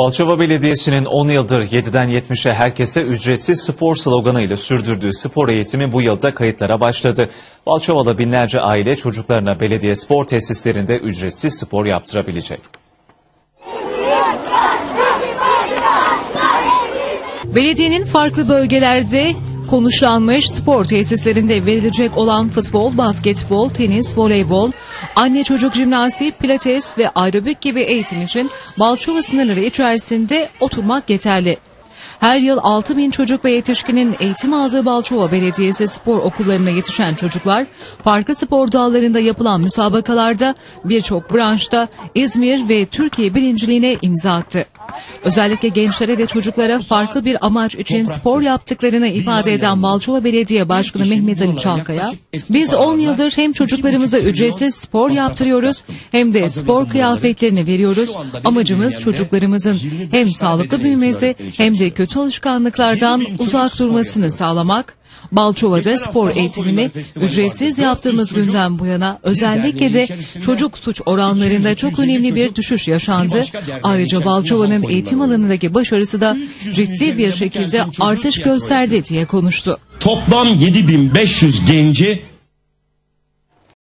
Balçova Belediyesi'nin 10 yıldır 7'den 70'e herkese ücretsiz spor sloganıyla sürdürdüğü spor eğitimi bu yılda kayıtlara başladı. Balçova'da binlerce aile çocuklarına belediye spor tesislerinde ücretsiz spor yaptırabilecek. Belediyenin farklı bölgelerde konuşlanmış spor tesislerinde verilecek olan futbol, basketbol, tenis, voleybol, anne çocuk jimnastiği, pilates ve aerobik gibi eğitim için Balçova sınırları içerisinde oturmak yeterli. Her yıl 6 bin çocuk ve yetişkinin eğitim aldığı Balçova Belediyesi spor okullarına yetişen çocuklar, farklı spor dallarında yapılan müsabakalarda birçok branşta İzmir ve Türkiye birinciliğine imza attı. Özellikle gençlere ve çocuklara farklı bir amaç için spor yaptıklarını ifade eden Balçova Belediye Başkanı Mehmet Ali Çalkaya, biz 10 yıldır hem çocuklarımıza ücretsiz spor yaptırıyoruz hem de spor kıyafetlerini veriyoruz. Amacımız çocuklarımızın hem sağlıklı büyümesi hem de kötü alışkanlıklardan uzak durmasını sağlamak. Balçova'da spor eğitimini ücretsiz yaptığımız günden bu yana özellikle de çocuk suç oranlarında çok önemli bir düşüş yaşandı. Ayrıca Balçova'nın eğitim alanındaki başarısı da ciddi bir şekilde artış gösterdi diye konuştu. Toplam 7500 genci